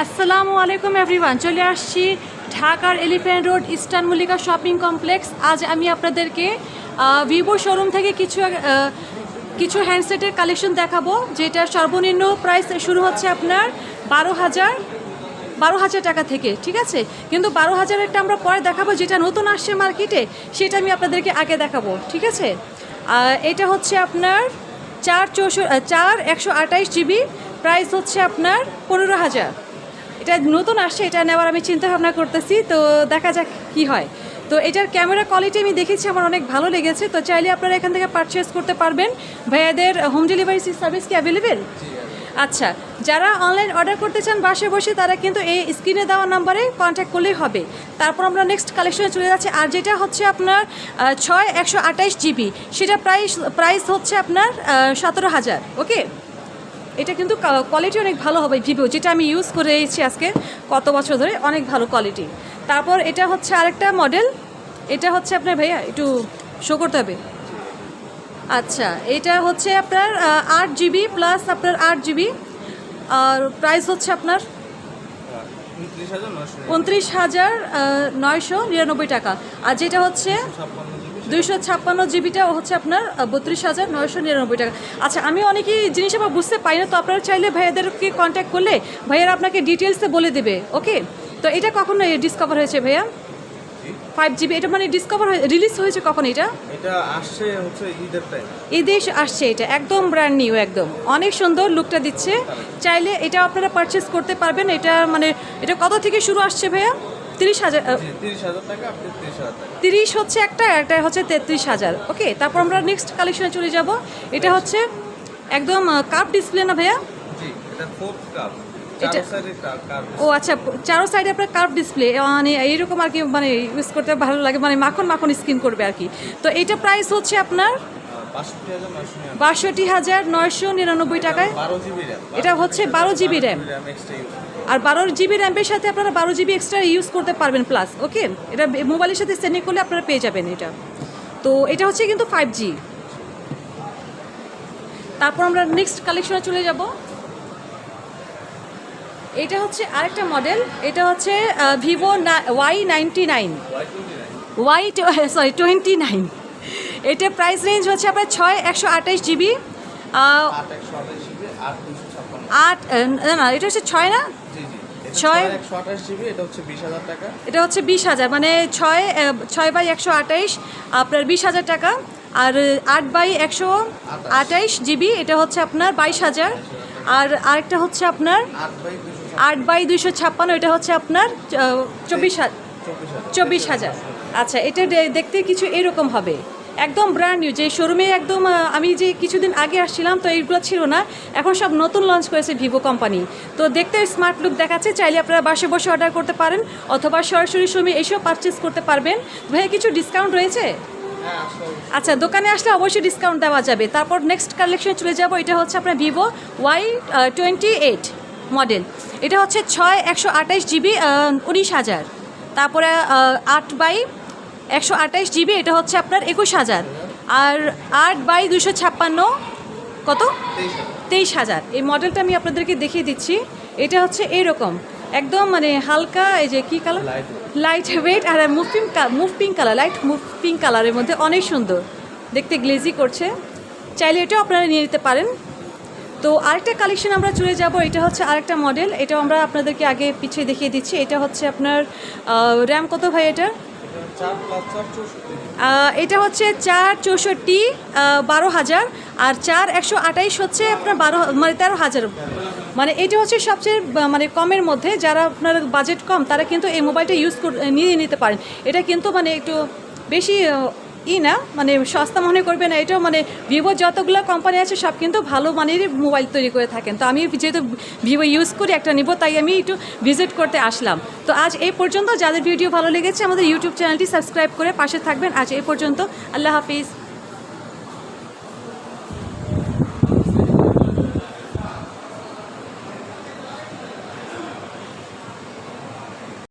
আসসালামু আলাইকুম এভরিওয়ান, চলে আসছি ঢাকার Elephant Road Eastern Mallika shopping complex আজ আমি আপনাদেরকে ভিভো শোরুম থেকে কিছু কিছু হ্যান্ডসেটের কালেকশন দেখাবো, যেটা সর্বনিম্ন প্রাইস শুরু হচ্ছে আপনার বারো হাজার বারো হাজার টাকা থেকে, ঠিক আছে? কিন্তু বারো হাজারেরটা আমরা পরে দেখাবো, যেটা নতুন আসছে মার্কেটে সেটা আমি আপনাদেরকে আগে দেখাবো, ঠিক আছে? এটা হচ্ছে আপনার চার চৌষো চার একশো আঠাইশ জিবি প্রাইস হচ্ছে আপনার পনেরো হাজার। এটা নতুন আসছে এটা নেওয়ার আমি চিন্তা ভাবনা করতেছি, তো দেখা যাক কি হয়। তো এটার ক্যামেরা কোয়ালিটি আমি দেখেছি, আমার অনেক ভালো লেগেছে, তো চাইলে আপনারা এখান থেকে পারচেস করতে পারবেন। ভাইয়াদের হোম ডেলিভারি সার্ভিস কি অ্যাভেলেবেল আচ্ছা যারা অনলাইন অর্ডার করতে চান বাসে বসে, তারা কিন্তু এই স্ক্রিনে দেওয়া নাম্বারে কন্ট্যাক্ট করলেই হবে। তারপর আমরা নেক্সট কালেকশনে চলে যাচ্ছি, আর যেটা হচ্ছে আপনার ছয় একশো আঠাইশ জিবি সেটা প্রাইস প্রাইস হচ্ছে আপনার সতেরো হাজার ওকে এটা কিন্তু কোয়ালিটি অনেক ভালো হবে ভিভো যেটা আমি ইউজ করে এসেছি আজকে কত বছর ধরে অনেক ভালো কোয়ালিটি তারপর এটা হচ্ছে আরেকটা মডেল এটা হচ্ছে আপনার ভাইয়া একটু শো করতে হবে। আচ্ছা এটা হচ্ছে আপনার আট জিবি প্লাস আপনার আট জিবি আর প্রাইস হচ্ছে আপনার উনত্রিশ হাজার নয়শো নিরানব্বই। টাকা। আর যেটা হচ্ছে দুইশো ছাপ্পান্ন জিবিটা হচ্ছে আপনার বত্রিশ হাজার নয়শো নিরানব্বই টাকা। আচ্ছা আমি অনেকেই জিনিস আবার বুঝতে পারি না তো আপনারা চাইলে ভাইয়াদেরকে কন্ট্যাক্ট করলে ভাইয়ারা আপনাকে ডিটেলসে বলে দেবে ওকে তো এটা কখন ডিসকভার হয়েছে ভাইয়া? ফাইভ জিবি এটা মানে ডিসকভার রিলিজ হয়েছে কখন এটা? এটা আসছে হচ্ছে ঈদের টাইম দেশ আসছে এটা একদম ব্র্যান্ড নিউ একদম। অনেক সুন্দর লুকটা দিচ্ছে। চাইলে এটা আপনারা পারচেস করতে পারবেন এটা মানে এটা কত থেকে শুরু আসছে ভাইয়া? তিরিশ হাজার তিরিশ হচ্ছে একটা একটা হচ্ছে তেত্রিশ হাজার। ওকে তারপর আমরা নেক্সট কালেকশনে চলে যাব। এটা হচ্ছে একদম কাপ ডিসপ্লে না ভাইয়া? এটা এটা- ও আচ্ছা চারো সাইডে আপনার কার্ভ ডিসপ্লে মানে এইরকম আর কি মানে ইউজ করতে ভালো লাগে মানে মাখন মাখন স্কিন করবে আর কি। তো এইটা প্রাইস হচ্ছে আপনার বাষট্টি হাজার নয়শো নিরানব্বই। টাকায়। এটা হচ্ছে বারো জিবি র্যাম আর বারো জিবি র্যামের সাথে আপনারা বারো জিবি এক্সট্রা ইউজ করতে পারবেন প্লাস ওকে এটা মোবাইলের সাথে সেন্ডিং করলে আপনারা পেয়ে যাবেন এটা। তো এটা হচ্ছে কিন্তু ফাইভ জি তারপর আমরা নেক্সট কালেকশনে চলে যাব। এটা হচ্ছে আরেকটা মডেল এটা হচ্ছে Vivo Y ninety nine Y sorry twenty nine এটা প্রাইস রেঞ্জ হচ্ছে আপনার ছয়, একশো আঠাশ জিবি আট না না, এটা হচ্ছে ছয় না? ছয়- এটা হচ্ছে বিশ হাজার মানে ছয় ছয় বাই একশো আঠাইশ, আপনার বিশ হাজার টাকা। আর, আট বাই একশো আঠাইশ জিবি, এটা হচ্ছে আপনার বাইশ হাজার। আর আরেকটা হচ্ছে আপনার আট বাই দুইশো ছাপ্পান্ন, এটা হচ্ছে আপনার চব্বিশ হাজার। চব্বিশ হাজার। আচ্ছা এটা দেখতে কিছু এরকম হবে। একদম ব্র্যান্ড নিউ যে শোরুমে একদম আমি যে কিছুদিন আগে আসছিলাম, তো এইগুলো ছিল না। এখন সব নতুন লঞ্চ করেছে ভিভো কোম্পানি তো দেখতে স্মার্ট লুক দেখাচ্ছে, চাইলে আপনারা বাসে বসে অর্ডার করতে পারেন, অথবা সরাসরি সময় এসেও পারচেস করতে পারবেন। ভাইয়া, কিছু ডিসকাউন্ট রয়েছে? আচ্ছা দোকানে আসলে অবশ্যই ডিসকাউন্ট দেওয়া যাবে। তারপর নেক্সট কালেকশনে চলে যাব, এটা হচ্ছে আপনার Vivo Y twenty eight model এটা হচ্ছে ছয় একশো আঠাইশ জিবি উনিশ হাজার। তারপরে আট বাই একশো আঠাইশ জিবি এটা হচ্ছে আপনার একুশ হাজার। আর আট বাই দুশো ছাপ্পান্ন কত? তেইশ হাজার। এই মডেলটা আমি আপনাদেরকে দেখিয়ে দিচ্ছি। এটা হচ্ছে এইরকম। একদম মানে হালকা এই যে কী কালার লাইট লাইট ওয়েট আর mauve pink mauve pink colour light mauve pink কালারের মধ্যে অনেক সুন্দর। দেখতে গ্লেজি করছে। চাইলে এটাও আপনারা নিয়ে নিতে পারেন। তো আরেকটা কালেকশন আমরা চলে যাব। এটা হচ্ছে আরেকটা মডেল এটাও আমরা আপনাদেরকে আগে পিছিয়ে দেখিয়ে দিচ্ছি। এটা হচ্ছে আপনার র্যাম কত ভাই এটা এটা হচ্ছে চার চৌষট্টি বারো হাজার, আর চার একশো আঠাইশ হচ্ছে আপনার বারো মানে তেরো হাজার। মানে এটা হচ্ছে সবচেয়ে মানে কমের মধ্যে, যারা আপনার বাজেট কম, তারা কিন্তু এই মোবাইলটা ইউজ নিয়ে নিতে পারেন। এটা কিন্তু মানে একটু বেশি ই না মানে সস্তা মনে করবে না, এটাও মানে ভিভো যতগুলো কোম্পানি আছে সব কিন্তু ভালো মানেরই মোবাইল তৈরি করে থাকেন। তো আমি যেহেতু ভিভো ইউজ করি, একটা নিব, তাই আমি একটু ভিজিট করতে আসলাম। তো আজ এই পর্যন্ত, যাদের ভিডিও ভালো লেগেছে, আমাদের ইউটিউব চ্যানেলটি সাবস্ক্রাইব করে পাশে থাকবেন। আজ এই পর্যন্ত, আল্লাহ হাফিজ।